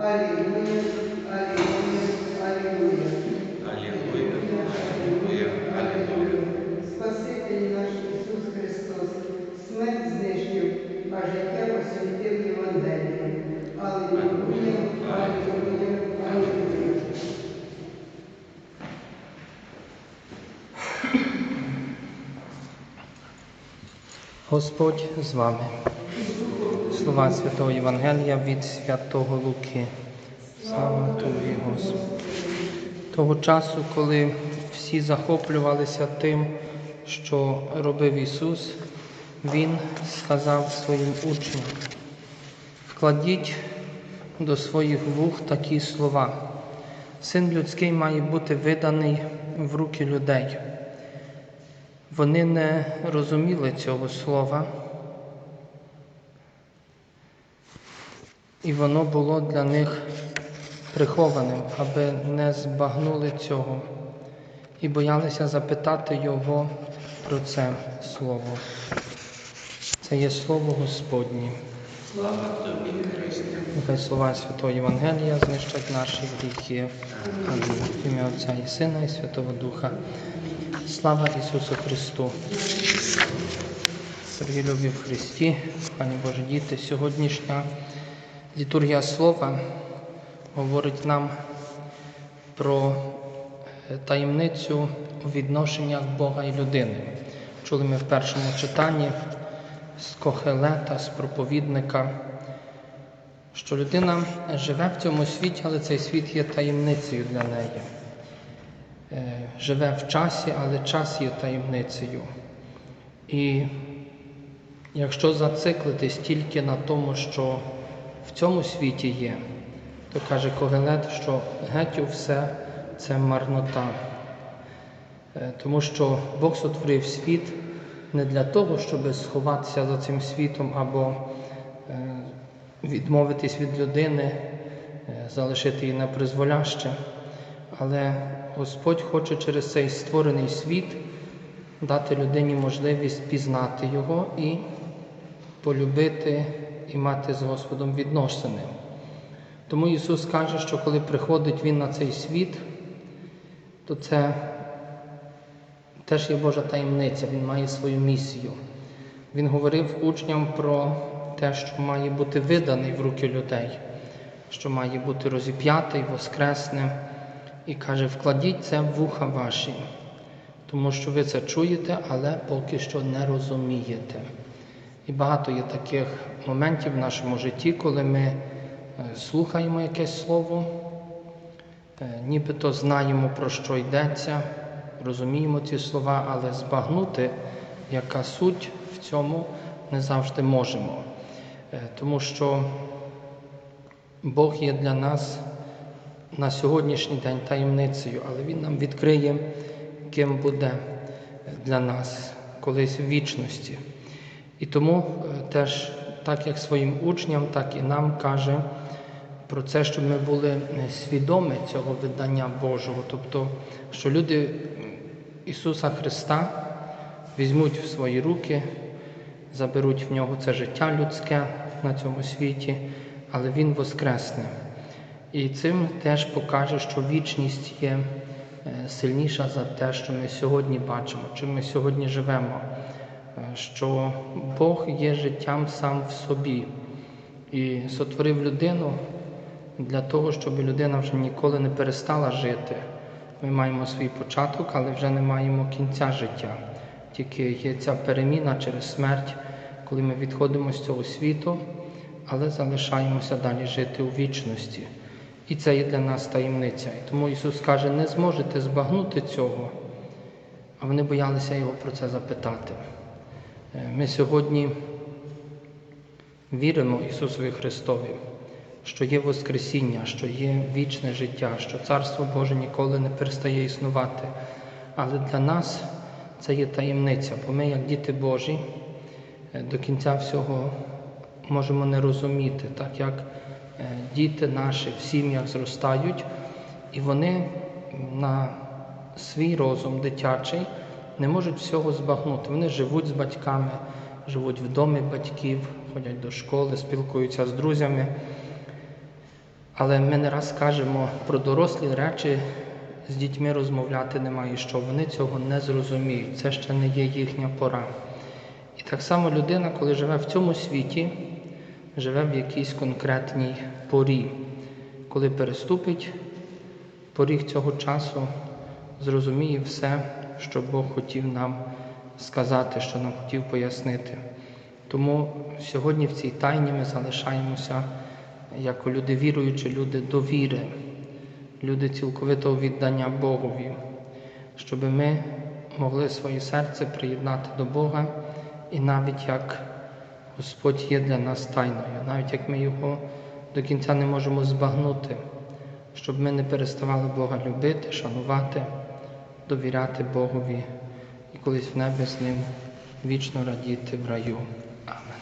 Алілуя, алілуя, алілуя. Алілуя, алілуя, алілуя. Спаситель наш Ісус Христос, смерть знищив, а життя посвятив Євангелію. Алілуя, алілуя, алілуя. Господь з вами. Слова Святого Євангелія від Святого Луки. Слава Тобі, Господи. Того часу, коли всі захоплювалися тим, що робив Ісус, Він сказав своїм учням: вкладіть до своїх вух такі слова. Син людський має бути виданий в руки людей. Вони не розуміли цього слова, і воно було для них прихованим, аби не збагнули цього і боялися запитати Його про це слово. Це є слово Господнє. Слава тобі, Христе. Нехай слова Святого Євангелія знищать наші гріхи. Амінь. В ім'я Отця і Сина, і Святого Духа. Слава Ісусу Христу! Дорогі любі в Христі, пані Божі діти, сьогоднішня літургія Слова говорить нам про е, таємницю у відношеннях Бога і людини. Чули ми в першому читанні з Кохелета, з проповідника, що людина живе в цьому світі, але цей світ є таємницею для неї. Е, Живе в часі, але час є таємницею. І якщо зациклитись тільки на тому, що в цьому світі є, то каже Когелет, що геть все це марнота. Е, Тому що Бог сотворив світ не для того, щоб сховатися за цим світом або е, відмовитись від людини, е, залишити її на призволяще. Але Господь хоче через цей створений світ дати людині можливість пізнати Його і полюбити і мати з Господом відносини. Тому Ісус каже, що коли приходить Він на цей світ, то це теж є Божа таємниця, Він має свою місію. Він говорив учням про те, що має бути виданий в руки людей, що має бути розіп'ятий, воскресним, і каже, вкладіть це в вуха ваші, тому що ви це чуєте, але поки що не розумієте. І багато є таких моментів в нашому житті, коли ми е, слухаємо якесь слово, е, нібито знаємо, про що йдеться, розуміємо ці слова, але збагнути, яка суть в цьому не завжди можемо. Е, Тому що Бог є для нас на сьогоднішній день таємницею, але Він нам відкриє, ким буде для нас колись в вічності. І тому е, теж, так як своїм учням, так і нам каже про це, щоб ми були е, свідомі цього видання Божого, тобто, що люди Ісуса Христа візьмуть в свої руки, заберуть в нього це життя людське на цьому світі, але Він воскресне. І цим теж покаже, що вічність є е, сильніша за те, що ми сьогодні бачимо, чим ми сьогодні живемо. Що Бог є життям сам в собі і сотворив людину для того, щоб людина вже ніколи не перестала жити. Ми маємо свій початок, але вже не маємо кінця життя. Тільки є ця переміна через смерть, коли ми відходимо з цього світу, але залишаємося далі жити у вічності. І це є для нас таємниця. І тому Ісус каже, не зможете збагнути цього, а вони боялися Його про це запитати. Ми сьогодні віримо Ісусові Христові, що є Воскресіння, що є вічне життя, що Царство Боже ніколи не перестає існувати. Але для нас це є таємниця, бо ми, як діти Божі, е, до кінця всього можемо не розуміти, так як е, діти наші в сім'ях зростають, і вони на свій розум дитячий не можуть всього збагнути. Вони живуть з батьками, живуть в домі батьків, ходять до школи, спілкуються з друзями. Але ми не раз кажемо про дорослі речі, з дітьми розмовляти немає що. Вони цього не зрозуміють. Це ще не є їхня пора. І так само людина, коли живе в цьому світі, живе в якійсь конкретній порі. Коли переступить поріг цього часу, зрозуміє все, що Бог хотів нам сказати, що нам хотів пояснити. Тому сьогодні в цій тайні ми залишаємося як люди віруючі, люди довіри, люди цілковитого віддання Богові, щоб ми могли своє серце приєднати до Бога, і навіть як Господь є для нас тайною, навіть як ми його до кінця не можемо збагнути, щоб ми не переставали Бога любити, шанувати, довіряти Богові і колись в небі з ним вічно радіти в раю. Амен.